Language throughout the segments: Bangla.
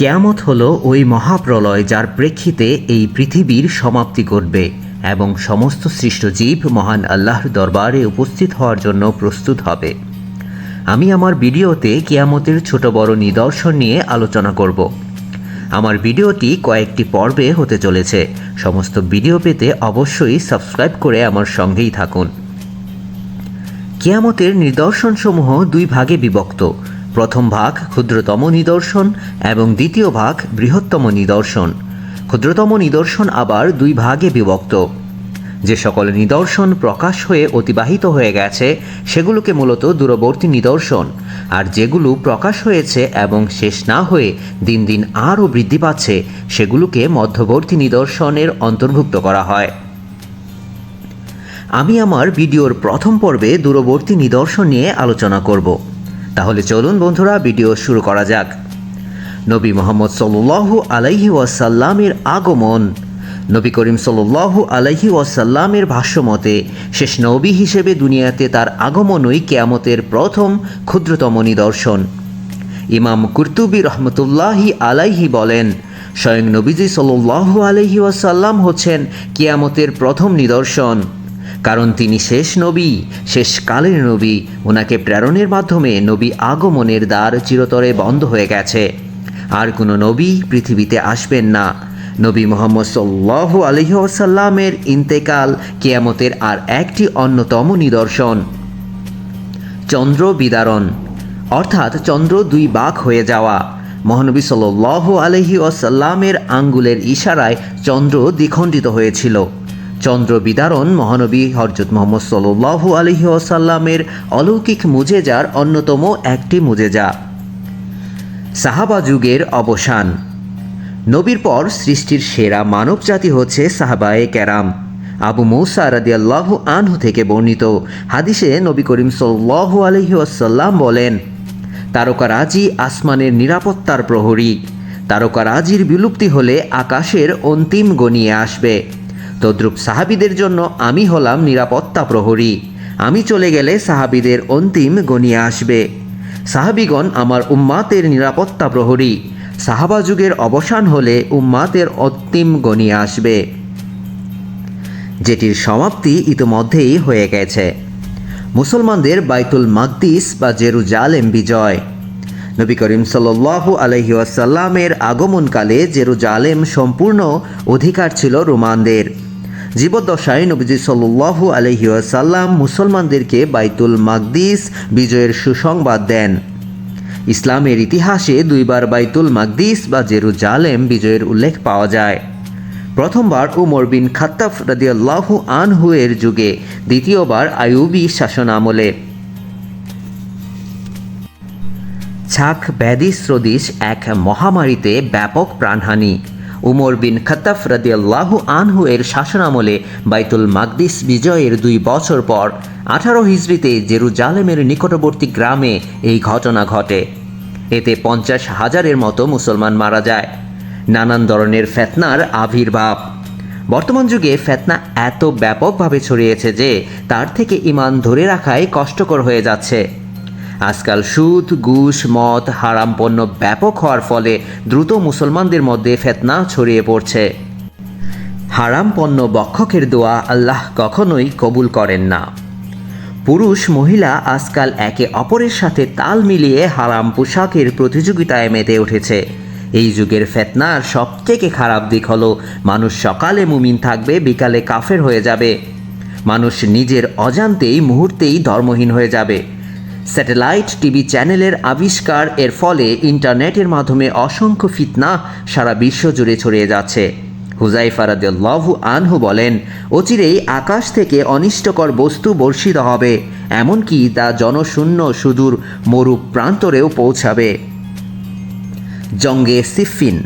কেয়ামত হলো ওই মহাপ্রলয় যার প্রেক্ষিতে এই পৃথিবীর সমাপ্তি ঘটবে এবং সমস্ত সৃষ্ট জীব মহান আল্লাহর দরবারে উপস্থিত হওয়ার জন্য প্রস্তুত হবে। আমি আমার ভিডিওতে কেয়ামতের ছোট বড় নিদর্শন নিয়ে আলোচনা করব। আমার ভিডিওটি কয়েকটি পর্বে হতে চলেছে। সমস্ত ভিডিও পেতে অবশ্যই সাবস্ক্রাইব করে আমার সঙ্গেই থাকুন। কেয়ামতের নিদর্শনসমূহ দুই ভাগে বিভক্ত। প্রথম ভাগ ক্ষুদ্রতম নিদর্শন এবং দ্বিতীয় ভাগ বৃহত্তম নিদর্শন। ক্ষুদ্রতম নিদর্শন আবার দুই ভাগে বিভক্ত। যে সকল নিদর্শন প্রকাশ হয়ে অতিবাহিত হয়ে গেছে, সেগুলোকে মূলত দূরবর্তী নিদর্শন, আর যেগুলো প্রকাশ হয়েছে এবং শেষ না হয়ে দিন দিন আরও বৃদ্ধি পাচ্ছে, সেগুলোকে মধ্যবর্তী নিদর্শনের অন্তর্ভুক্ত করা হয়। আমি আমার ভিডিওর প্রথম পর্বে দূরবর্তী নিদর্শন নিয়ে আলোচনা করব। তাহলে চলুন বন্ধুরা, ভিডিও শুরু করা যাক। নবী মোহাম্মদ সাল্লু আলাইহি ওয়াসাল্লামের আগমন। নবী করিম সাল্লু আলাইহি ওয়াসাল্লামের ভাষ্যমতে, শেষ নবী হিসেবে দুনিয়াতে তার আগমনই কেয়ামতের প্রথম ক্ষুদ্রতম নিদর্শন। ইমাম কুর্তুবি রহমতুল্লাহি আলাইহি বলেন, স্বয়ং নবীজি সাল্লু আলহি ওয়াসাল্লাম হচ্ছেন কিয়ামতের প্রথম নিদর্শন। কারণ তিনি শেষ নবী, শেষ কালের নবী। ওনাকে প্রেরণের মাধ্যমে নবী আগমনের দ্বার চিরতরে বন্ধ হয়ে গেছে। আর কোনো নবী পৃথিবীতে আসবেন না। নবী মোহাম্মদ সাল্লাহ আলহিহাসাল্লামের ইন্তেকাল কেয়ামতের আর একটি অন্যতম নিদর্শন। চন্দ্র বিদারণ। অর্থাৎ চন্দ্র দুই বাঘ হয়ে যাওয়া। মহানবী সাল আলহি ওয়াসাল্লামের আঙ্গুলের ইশারায় চন্দ্র দ্বিখণ্ডিত হয়েছিল। চন্দ্র বিদারণ মহানবী হরজত মোহাম্মদ সাল্লু আলহি ওসাল্লামের অলৌকিক মুজেজার অন্যতম একটি মুজেজা। সাহাবা যুগের অবসান। নবীর পর সৃষ্টির সেরা মানব জাতি হচ্ছে সাহাবায়ে ক্যারাম আবু মৌসা রাদিয়াল্লাহ আনহু থেকে বর্ণিত হাদিসে নবী করিম সাল্লাহ আলহি আসাল্লাম বলেন তারকারাজি আসমানের নিরাপত্তার প্রহরী। তারকারাজির বিলুপ্তি হলে আকাশের অন্তিম গনিয়ে আসবে। তদ্রুপ সাহাবিদের জন্য আমি হলাম নিরাপত্তা প্রহরী। আমি চলে গেলে সাহাবিদের অন্তিম গনিয়ে আসবে। সাহাবিগণ আমার উম্মাতের নিরাপত্তা প্রহরী। সাহাবা যুগের অবসান হলে উম্মাতের অন্তিম গনিয়ে আসবে। যেটির সমাপ্তি ইতোমধ্যেই হয়ে গেছে। মুসলমানদের বাইতুল মাকদিস বা জেরুজালেম বিজয়। নবী করিম সাল্লু আলহি আসাল্লামের আগমনকালে জেরুজালেম সম্পূর্ণ অধিকার ছিল রোমানদের। জীবদ্দশায় নবীজি সাল্লু আলহি আসাল্লাম মুসলমানদেরকে বাইতুল মাকদিস বিজয়ের সুসংবাদ দেন। ইসলামের ইতিহাসে দুইবার বাইতুল মাকদিস বা জেরুজালেম বিজয়ের উল্লেখ পাওয়া যায়। প্রথমবার উমর বিন খাত্তাফ রাদিয়াল্লাহু আনহু এর যুগে, দ্বিতীয়বার আয়ুবী শাসন আমলে ছাক ব্যাধি স্রোদিস এক মহামারীতে ব্যাপক প্রাণহানি। উমর বিন খত্তাফ রাদিয়াল্লাহু আনহু এর শাসনামলে বাইতুল মাকদিস বিজয়ের দুই বছর পর আঠারো হিজড়িতে জেরুজালেমের নিকটবর্তী গ্রামে এই ঘটনা ঘটে। এতে পঞ্চাশ হাজারের মতো মুসলমান মারা যায়। নানান ধরনের ফেতনার আবির্ভাব। বর্তমান যুগে ফেতনা এত ব্যাপকভাবে ছড়িয়েছে যে তার থেকে ইমান ধরে রাখাই কষ্টকর হয়ে যাচ্ছে। আজকাল সুদ, ঘুষ, মদ, হারাম পণ্য ব্যাপক হওয়ার ফলে দ্রুত মুসলমানদের মধ্যে ফেতনা ছড়িয়ে পড়ছে। হারাম পণ্য বক্ষকের দোয়া আল্লাহ কখনোই কবুল করেন না। পুরুষ, মহিলা আজকাল একে অপরের সাথে তাল মিলিয়ে হারাম পোশাকের প্রতিযোগিতায় মেতে উঠেছে। এই যুগের ফেতনার সবথেকে খারাপ দিক হলো, মানুষ সকালে মুমিন থাকবে, বিকালে কাফের হয়ে যাবে। মানুষ নিজের অজান্তেই মুহূর্তেই ধর্মহীন হয়ে যাবে। স্যাটেলাইট টিভি চ্যানেলের আবিষ্কার এর ফলে ইন্টারনেটের মাধ্যমে অসংখ্য ফিতনা সারা বিশ্ব জুড়ে ছড়িয়ে যাচ্ছে। হুজাইফারাদুল্লাহু আনহু বলেন, অচিরেই আকাশ থেকে অনিষ্টকর বস্তু বর্ষিত হবে, এমনকি তা জনশূন্য সুদূর মরু প্রান্তরেও পৌঁছাবে। জঙ্গে সিফিন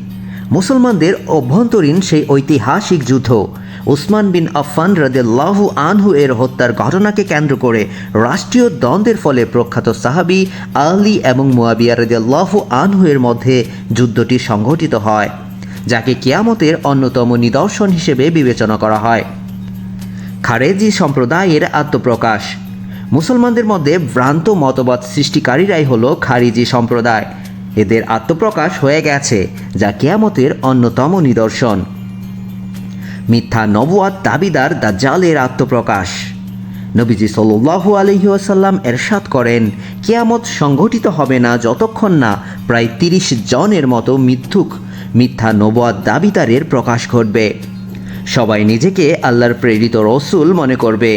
মুসলমানদের অভ্যন্তরীণ সেই ঐতিহাসিক যুদ্ধ উসমান বিন আফান রাদেল্লাহু আনহু এর হত্যার ঘটনাকে কেন্দ্র করে রাষ্ট্রীয় দ্বন্দ্বের ফলে প্রখ্যাত সাহাবি আলী এবং মুয়াবিয়া রাদেল্লাহু আনহু এর মধ্যে যুদ্ধটি সংঘটিত হয়, যাকে কিয়ামতের অন্যতম নিদর্শন হিসেবে বিবেচনা করা হয়। খারেজি সম্প্রদায়ের আত্মপ্রকাশ। মুসলমানদের মধ্যে ভ্রান্ত মতবাদ সৃষ্টিকারীরাই হল খারিজি সম্প্রদায়। এদের আত্মপ্রকাশ হয়ে গেছে যা কেয়ামতের অন্যতম নিদর্শন। মিথ্যা নবুয়াত দাবিদার দাজ্জালের আত্মপ্রকাশ। নবীজি সাল্লাল্লাহু আলহি আসাল্লাম এরশাদ করেন, কেয়ামত সংঘটিত হবে না যতক্ষণ না প্রায় তিরিশ জনের মতো মিথ্যুক, মিথ্যা নবুয়াত দাবিদারের প্রকাশ ঘটবে। সবাই নিজেকে আল্লাহর প্রেরিত রসুল মনে করবে।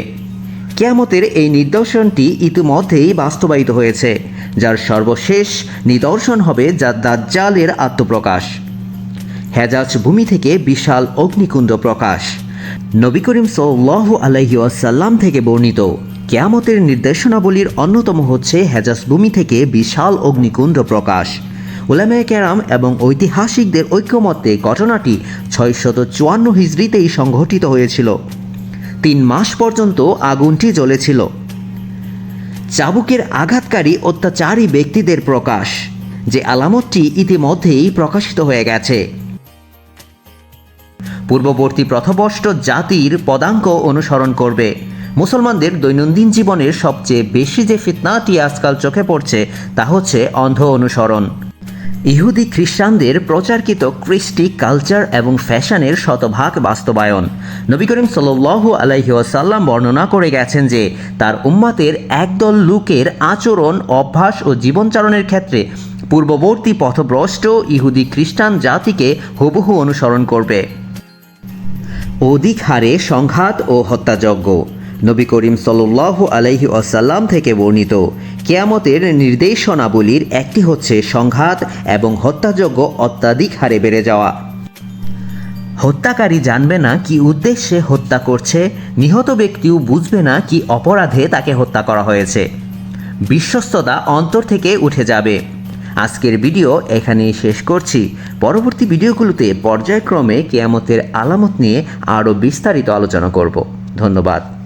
কেয়ামতের এই নিদর্শনটি ইতিমধ্যেই বাস্তবায়িত হয়েছে, যার সর্বশেষ নিদর্শন হবে যা দাজ্জালের আত্মপ্রকাশ। হেজাজ ভূমি থেকে বিশাল অগ্নিকুণ্ড প্রকাশ। নবী করিম সাল্লাহ আলহি আসাল্লাম থেকে বর্ণিত। কেয়ামতের নির্দেশনাবলীর অন্যতম হচ্ছে হেজাজ ভূমি থেকে বিশাল অগ্নিকুণ্ড প্রকাশ। উলামায়ে ক্যারাম এবং ঐতিহাসিকদের ঐক্যমত্যে ঘটনাটি ছয়শত চুয়ান্ন হিজড়িতেই সংঘটিত হয়েছিল। তিন মাস পর্যন্ত আগুনটি জ্বলেছিল। চাবুকের আঘাতকারী অত্যাচারী ব্যক্তিদের প্রকাশ, যে আলামতটি ইতিমধ্যেই প্রকাশিত হয়ে গেছে। পূর্ববর্তী প্রথবষ্ট জাতির পদাঙ্ক অনুসরণ করবে। মুসলমানদের দৈনন্দিন জীবনের সবচেয়ে বেশি যে ফিতনাটি আজকাল চোখে পড়ছে, তা হচ্ছে অন্ধ অনুসরণ। ইহুদি খ্রিস্টানদের প্রচারকৃত কৃষ্টি কালচার এবং ফ্যাশনের শতভাগ বাস্তবায়ন। নবী করিম সাল্লু আলাইহি ওয়াসাল্লাম বর্ণনা করে গেছেন যে, তার উম্মাতের একদল লোকের আচরণ, অভ্যাস ও জীবনচারণের ক্ষেত্রে পূর্ববর্তী পথভ্রষ্ট ইহুদি খ্রিস্টান জাতিকে হুবহু অনুসরণ করবে। অধিক হারে সংঘাত ও হত্যাযজ্ঞ। নবী করিম সাল্লাল্লাহু আলাইহি আসাল্লাম থেকে বর্ণিত কেয়ামতের নির্দেশনাবলীর একটি হচ্ছে সংঘাত এবং হত্যাযজ্ঞ অত্যাধিক হারে বেড়ে যাওয়া। হত্যাকারী জানবে না কি উদ্দেশ্যে হত্যা করছে, নিহত ব্যক্তিও বুঝবে না কি অপরাধে তাকে হত্যা করা হয়েছে। বিশ্বস্ততা অন্তর থেকে উঠে যাবে। আজকের ভিডিও এখানেই শেষ করছি। পরবর্তী ভিডিওগুলোতে পর্যায়ক্রমে কেয়ামতের আলামত নিয়ে আরও বিস্তারিত আলোচনা করব। ধন্যবাদ।